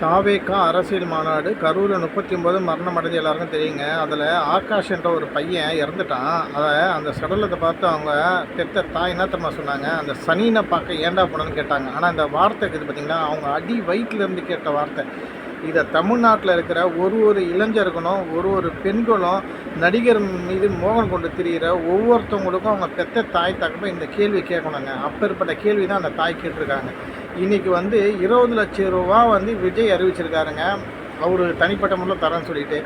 தாவேக்கா அரசியல் மாநாடு. கரூரில் முப்பத்தி ஒம்பது மரணம் அடைஞ்சு எல்லாருக்கும் தெரியுங்க. அதில் ஆகாஷ் என்ற ஒரு பையன் இறந்துட்டான். அதை அந்த சடலத்தை பார்த்து அவங்க பெத்த தாய் என்ன தெரியுமா சொன்னாங்க? அந்த சனினை பார்க்க ஏண்டா போனன்னு கேட்டாங்க. ஆனால் இந்த வார்த்தை இருக்குது பார்த்தீங்கன்னா அவங்க அடி வயிற்றுலேருந்து கேட்ட வார்த்தை. இதை தமிழ்நாட்டில் இருக்கிற ஒரு ஒரு இளைஞர்களும் ஒரு ஒரு பெண்களும் நடிகர் மீது மோகம் கொண்டு திரிகிற ஒவ்வொருத்தவங்களுக்கும் அவங்க பெத்த தாய் தகப்ப இந்த கேள்வி கேட்கணுங்க. அப்பேற்பட்ட கேள்வி தான் அந்த தாய் கேட்டிருக்காங்க. இன்றைக்கி வந்து இருபது லட்சம் ரூபா வந்து விஜய் அறிவிச்சிருக்காருங்க. அவர் தனிப்பட்ட முறையில் தரேன்னு சொல்லிட்டு.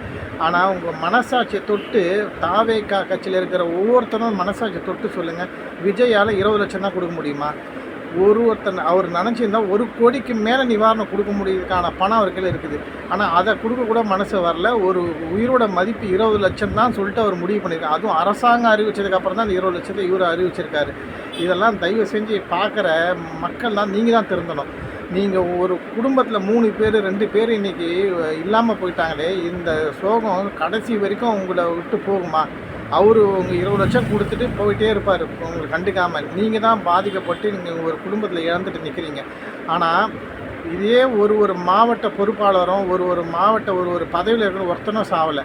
ஆனால் உங்கள் மனசாட்சியை தொட்டு தாவேக்கா கட்சியில் இருக்கிற ஒவ்வொருத்தரும் மனசாட்சி தொட்டு சொல்லுங்கள் விஜயால் இருபது லட்சம் தான் கொடுக்க முடியுமா? ஒரு ஒருத்தன் அவர் நினச்சிருந்தா ஒரு கோடிக்கு மேலே நிவாரணம் கொடுக்க முடியுதுக்கான பணம் அவர் இருக்குது. ஆனால் அதை கொடுக்க கூட மனசு வரல. ஒரு உயிரோட மதிப்பு இருபது லட்சம் தான் சொல்லிட்டு அவர் முடிவு பண்ணியிருக்காரு அதுவும் அரசாங்கம் அறிவிச்சதுக்கப்புறம் தான் இந்த இருபது லட்சத்தை இவர் அறிவிச்சிருக்காரு. இதெல்லாம் தயவு செஞ்சு பார்க்குற மக்கள்லாம் நீங்கள் தான் திருந்தணும். நீங்கள் ஒரு குடும்பத்தில் மூணு பேர் ரெண்டு பேர் இன்றைக்கி இல்லாமல் போயிட்டாங்களே இந்த சோகம் கடைசி வரைக்கும் உங்களை விட்டு போகுமா? அவர் உங்கள் இருபது லட்சம் கொடுத்துட்டு போயிட்டே இருப்பார். உங்களுக்கு கண்டுக்காமல் நீங்கள் தான் பாதிக்கப்பட்டு நீங்கள் ஒரு குடும்பத்தில் இழந்துட்டு நிற்கிறீங்க ஆனால் இதே ஒரு ஒரு மாவட்ட பொறுப்பாளரும் ஒரு ஒரு மாவட்ட ஒரு ஒரு பதவியில் இருக்கிற ஒருத்தனும் சாவலை.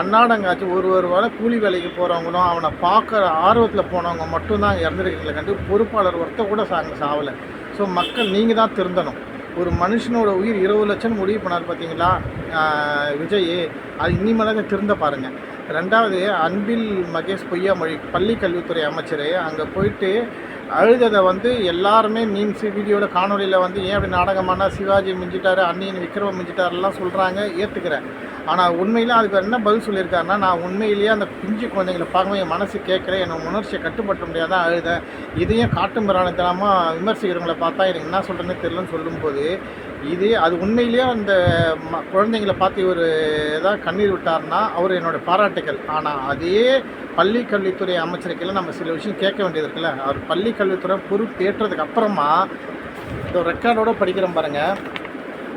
அன்னாடங்காச்சு ஒரு ஒரு வேலை கூலி வேலைக்கு போகிறவங்களும் அவனை பார்க்குற ஆர்வத்தில் போனவங்க மட்டும்தான் இறந்துருக்கீங்களே கண்டு பொறுப்பாளர் ஒருத்த கூட சாங்க சாவலை. ஸோ மக்கள் நீங்கள் தான் திருந்தணும். ஒரு மனுஷனோட உயிர் இருபது லட்சம் முடிவு பண்ணார் பார்த்தீங்களா? விஜய் அது இனிமேலாக திருந்த பாருங்கள் ரெண்டாவது அன்பில் மகேஷ் பொய்யாமொழி பள்ளி கல்வித்துறை அமைச்சர் அங்கே போயிட்டு அழுததை வந்து எல்லாருமே மீன்ஸ் வீடியோவில் காணொலியில் வந்து ஏன் அப்படி நாடகமானா சிவாஜி மிஞ்சிட்டார் அன்னியின் விக்ரம மிஞ்சிட்டாருலாம் சொல்கிறாங்க ஏற்றுக்கிறேன் ஆனால் உண்மையில் அதுக்கு என்ன பதில் சொல்லியிருக்காருன்னா நான் உண்மையிலேயே அந்த பிஞ்சு குழந்தைங்களை பார்க்கும்போது என் மனசு கேட்குறேன் என் உணர்ச்சியை கட்டுப்பட்ட முடியாத அழுதேன். இதையும் காட்டு மிராணித்தனமாக விமர்சிக்கிறவங்களை பார்த்தா எனக்கு என்ன சொல்கிறேன்னு தெரிலன்னு சொல்லும்போது இது அது உண்மையிலேயே அந்த ம குழந்தைங்களை பார்த்து இவர் ஏதாவது கண்ணீர் விட்டார்னா அவர் என்னோட பாராட்டுகள் ஆனால் அதே பள்ளி கல்வித்துறை அமைச்சருக்கெல்லாம் நம்ம சில விஷயம் கேட்க வேண்டியது இருக்குல்ல. அவர் பள்ளி கல்வித்துறை பொறுப்பேற்றதுக்கு அப்புறமா இந்த ரெக்கார்டோட படிக்கிறோம் பாருங்கள்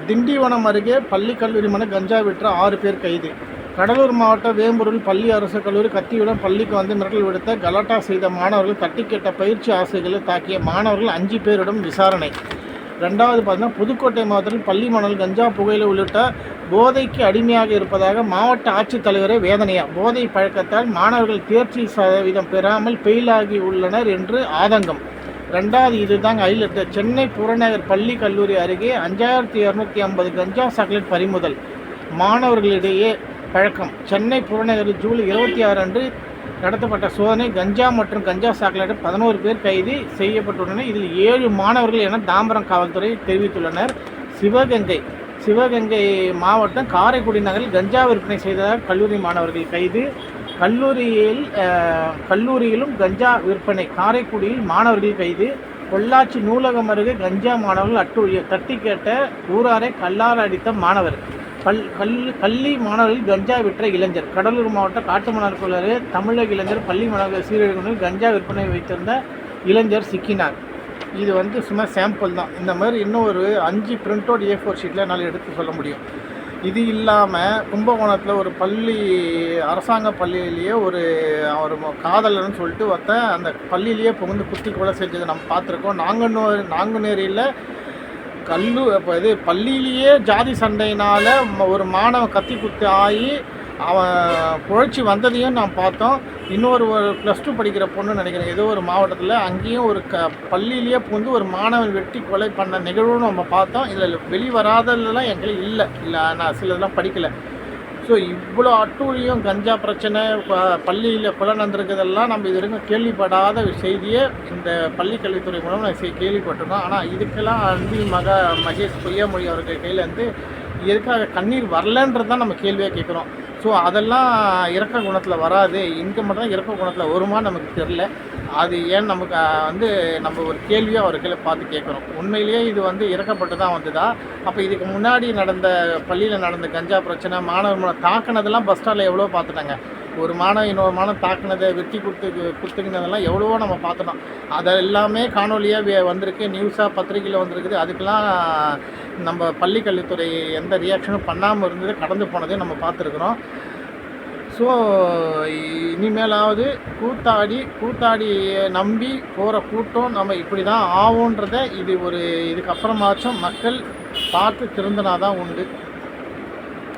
திண்டிவனம் அருகே பள்ளி கல்லூரி மன கஞ்சா விற்ற ஆறு பேர் கைது. கடலூர் மாவட்ட வேம்பூரில் பள்ளி அரசு கல்லூரி கத்தியுடன் பள்ளிக்கு வந்து மிரட்டல் விடுத்த கலாட்டா செய்த மாணவர்கள் தட்டி கேட்ட பயிற்சி ஆசிரியர்களை தாக்கிய மாணவர்கள் அஞ்சு பேரிடம் விசாரணை. ரெண்டாவது பார்த்தீங்கன்னா புதுக்கோட்டை மாவட்டத்தில் பள்ளி மணல் கஞ்சா புகையிலை உள்ளிட்ட போதைக்கு அடிமையாக இருப்பதாக மாவட்ட ஆட்சித்தலைவரே வேதனையா போதை பழக்கத்தால் மாணவர்கள் தேர்ச்சி சதவீதம் பெறாமல் பெயிலாகி உள்ளனர் என்று ஆதங்கம். ரெண்டாவது இதுதாங்க ஹைலைட்டு சென்னை புறநகர் பள்ளி கல்லூரி அருகே அஞ்சாயிரத்தி இரநூத்தி ஐம்பது கஞ்சா சாக்லேட் பறிமுதல். மாணவர்களிடையே பழக்கம். சென்னை புறநகர் ஜூலை இருபத்தி ஆறு அன்று நடத்தப்பட்ட சோதனை கஞ்சா மற்றும் கஞ்சா சாக்லேட் பதினோரு பேர் கைது செய்யப்பட்டுள்ளனர். இதில் ஏழு மாணவர்கள் என தாம்பரம் காவல்துறை தெரிவித்துள்ளனர். சிவகங்கை சிவகங்கை மாவட்டம் காரைக்குடி நகரில் கஞ்சா விற்பனை செய்ததாக கல்லூரி மாணவர்கள் கைது. கல்லூரியில் கல்லூரியிலும் கஞ்சா விற்பனை காரைக்குடியில் மாணவர்கள் கைது. பொள்ளாச்சி நூலகம் அருகே கஞ்சா மாணவர்கள் அட்டு தட்டி கேட்ட ஊராரை கல்லால் அடித்த மாணவர். கல் கல் கள்ளி மாணவர்கள் கஞ்சா விற்ற இளைஞர். கடலூர் மாவட்ட காட்டுமன்னார் கோளரு தமிழக இளைஞர் பள்ளி மாணவர்கள் சீரழிவுகளில் கஞ்சா விற்பனை வைத்திருந்த இளைஞர் சிக்கினார். இது வந்து சும்மா சாம்பிள் தான். இந்த மாதிரி இன்னும் ஒரு அஞ்சு பிரிண்ட் அவுட் ஏ ஃபோர் ஷீட்டில் என்னால் எடுத்து சொல்ல முடியும். இது இல்லாமல் கும்பகோணத்தில் ஒரு பள்ளி அரசாங்க பள்ளியிலேயே ஒரு அவர் காதலர்னு சொல்லிட்டு ஒருத்தன் அந்த பள்ளியிலேயே புகுந்து குத்தி கொலை செஞ்சதை நம்ம பார்த்துருக்கோம். நாங்கநூர் நாங்குநேரியில் கல்லு இப்போ இது பள்ளியிலேயே ஜாதி சண்டையினால் ஒரு மாணவன் கத்தி குத்து ஆகி அவன் புழைச்சி வந்ததையும் நான் பார்த்தோம். இன்னொரு ஒரு ப்ளஸ் டூ படிக்கிற பொண்ணு நினைக்கிறேன். ஏதோ ஒரு மாவட்டத்தில் அங்கேயும் ஒரு க பள்ளியிலேயே புகுந்து ஒரு மாணவன் வெட்டி கொலை பண்ண நிகழ்வுன்னு நம்ம பார்த்தோம். இதில் வெளிவராததெல்லாம் எங்களுக்கு இல்லை. இல்லை நான் சிலதெல்லாம் படிக்கலை. ஸோ இவ்வளோ அட்டூழியம் கஞ்சா பிரச்சனை பள்ளியில் கொலை நடந்திருக்கிறதெல்லாம் நம்ம இது வரைக்கும் கேள்விப்படாத செய்தியை இந்த பள்ளி கல்வித்துறை மூலம் நான் கேள்விப்பட்டிருக்கோம். ஆனால் இதுக்கெல்லாம் அன்பி மக மகேஷ் பொய்யாமொழி அவர்கள் கையில் வந்து எதுக்காக கண்ணீர் வரலன்றது தான் நம்ம கேள்வியாக கேட்குறோம். ஸோ அதெல்லாம் இறக்க குணத்தில் வராது. இங்கே மட்டும் தான் இறக்க குணத்தில் வருமா நமக்கு தெரில அது ஏன் நமக்கு வந்து நம்ம ஒரு கேள்வியாக ஒரு கையில் பார்த்து கேட்குறோம் உண்மையிலேயே இது வந்து இறக்கப்பட்டு தான் வந்ததா? அப்போ இதுக்கு முன்னாடி நடந்த பள்ளியில் நடந்த கஞ்சா பிரச்சனை மாணவர் மூலம் தாக்குனதெல்லாம் பஸ் ஸ்டாண்டில் எவ்வளோ பார்த்துட்டாங்க. ஒரு மாணவ இன்னொரு மானம் தாக்குனதை வெட்டி கொடுத்து கொடுத்துக்கினதெல்லாம் எவ்வளவோ நம்ம பார்த்துட்டோம். அதை எல்லாமே காணொலியாக வந்திருக்கு நியூஸாக பத்திரிக்கையில் வந்திருக்குது. அதுக்கெல்லாம் நம்ம பள்ளி கல்வித்துறை எந்த ரியாக்ஷனும் பண்ணாமல் இருந்தது கடந்து போனதையும் நம்ம பார்த்துருக்குறோம். ஸோ இனிமேலாவது கூத்தாடி கூத்தாடியை நம்பி போகிற கூட்டம் நம்ம இப்படி தான் ஆகும்ன்றத இது ஒரு இதுக்கப்புறமாச்சும் மக்கள் பார்த்து திருந்தினாதான் உண்டு.